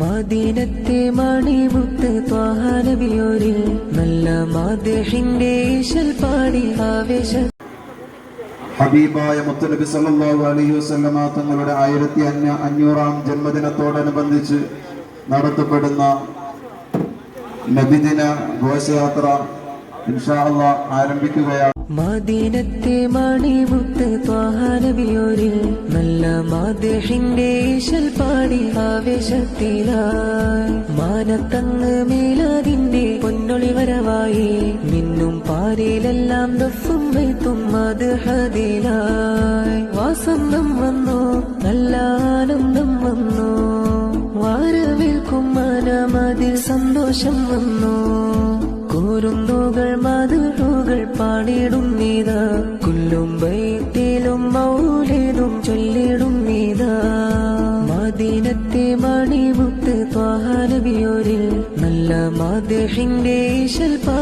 മദീനത്തെ മണിമുത്ത് ത്വാഹാനബിയോരിൽ നല്ല മാദേഹിന്റെ ഈശൽ പാടി ആവേശ ഹബീബായ മുത്തനബി സല്ലല്ലാഹു അലൈഹി വസല്ലമ തങ്ങളുടെ ആയിരത്തി അഞ്ഞ അഞ്ഞൂറാം ജന്മദിനത്തോടനുബന്ധിച്ച് നടത്തപ്പെടുന്ന നബിദിന ഘോഷയാത്ര ഇൻഷാ അല്ലാഹ് ആരംഭിക്കുകയാണ്. മദീനത്തെ മണിമുത്ത് ത്വാഹാനബിയോരിൽ നല്ല മാദേഹിന്റെ ഈശൽ പാടി ആവേശത്തിലായി. മാനത്തങ്ങ് മേലാതിന്റെ പൊന്നൊളി വരവായി. മിന്നും പാരിലെല്ലാം ദഫും വൈത്തും അത് ഹതിലായി. വാസന്തം വന്നു നല്ല ആനന്ദം വന്നു. വാരവേൽക്കും മനമതിൽ സന്തോഷം വന്നു. കൂരുന്നുകൾ മധുറുകൾ പാടിടും നീത. കുല്ലും ബൈത്തിലും മൗലിതും ചൊല്ലിടും നീതാ മദീനത്തെ മണിമുത്ത് ത്വാഹാനബിയോരിൽ നല്ല മാദേഹിന്റെ ഈശൽ പാ